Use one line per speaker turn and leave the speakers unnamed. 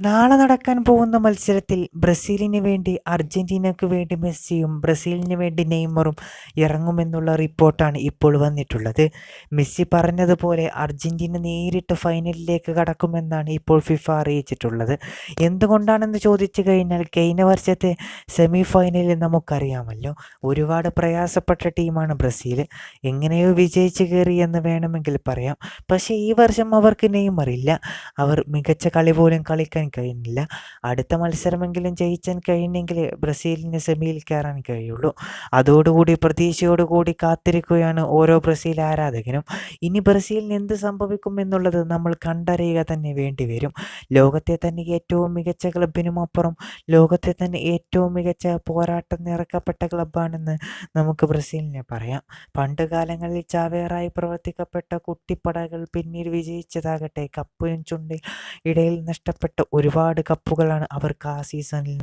നാളെ നടക്കാൻ പോകുന്ന മത്സരത്തിൽ ബ്രസീലിന് വേണ്ടി അർജന്റീനയ്ക്ക് വേണ്ടി മെസ്സിയും ബ്രസീലിന് വേണ്ടി നെയ്മറും ഇറങ്ങുമെന്നുള്ള റിപ്പോർട്ടാണ് ഇപ്പോൾ വന്നിട്ടുള്ളത്. മെസ്സി പറഞ്ഞതുപോലെ അർജന്റീന നേരിട്ട് ഫൈനലിലേക്ക് കടക്കുമെന്നാണ് ഇപ്പോൾ ഫിഫ അറിയിച്ചിട്ടുള്ളത്. എന്തുകൊണ്ടാണെന്ന് ചോദിച്ചു കഴിഞ്ഞാൽ കഴിഞ്ഞ വർഷത്തെ സെമി ഫൈനലിൽ നമുക്കറിയാമല്ലോ. ഒരുപാട് പ്രയാസപ്പെട്ട ടീമാണ് ബ്രസീൽ എങ്ങനെയോ വിജയിച്ചു കയറി എന്ന് വേണമെങ്കിൽ പറയാം. പക്ഷേ ഈ വർഷം അവർക്ക് നെയ്മറില്ല. അവർ മികച്ച കളി പോലും കളിക്കാൻ കഴിയുന്നില്ല. അടുത്ത മത്സരമെങ്കിലും ജയിച്ചാൻ കഴിയുന്നെങ്കിൽ ബ്രസീലിന് സെമിയിൽ കയറാൻ കഴിയുള്ളൂ. അതോടുകൂടി പ്രതീക്ഷയോടുകൂടി കാത്തിരിക്കുകയാണ് ഓരോ ബ്രസീൽ ആരാധകനും. ഇനി ബ്രസീലിന് എന്ത് സംഭവിക്കും എന്നുള്ളത് നമ്മൾ കണ്ടറിയുക തന്നെ വേണ്ടി വരും. ലോകത്തെ തന്നെ ഏറ്റവും മികച്ച ക്ലബിനും അപ്പുറം ലോകത്തെ തന്നെ ഏറ്റവും മികച്ച പോരാട്ടം നിറക്കപ്പെട്ട ക്ലബ്ബാണെന്ന് നമുക്ക് ബ്രസീലിനെ പറയാം. പണ്ട് കാലങ്ങളിൽ ചാവേറായി പ്രവർത്തിക്കപ്പെട്ട കുട്ടിപ്പടകൾ പിന്നീട് വിജയിച്ചതാകട്ടെ. കപ്പിനും ചുണ്ടിൽ ഇടയിൽ നഷ്ടപ്പെട്ട ഒരുപാട് കപ്പുകളാണ് അവർക്ക് ആ സീസണിൽ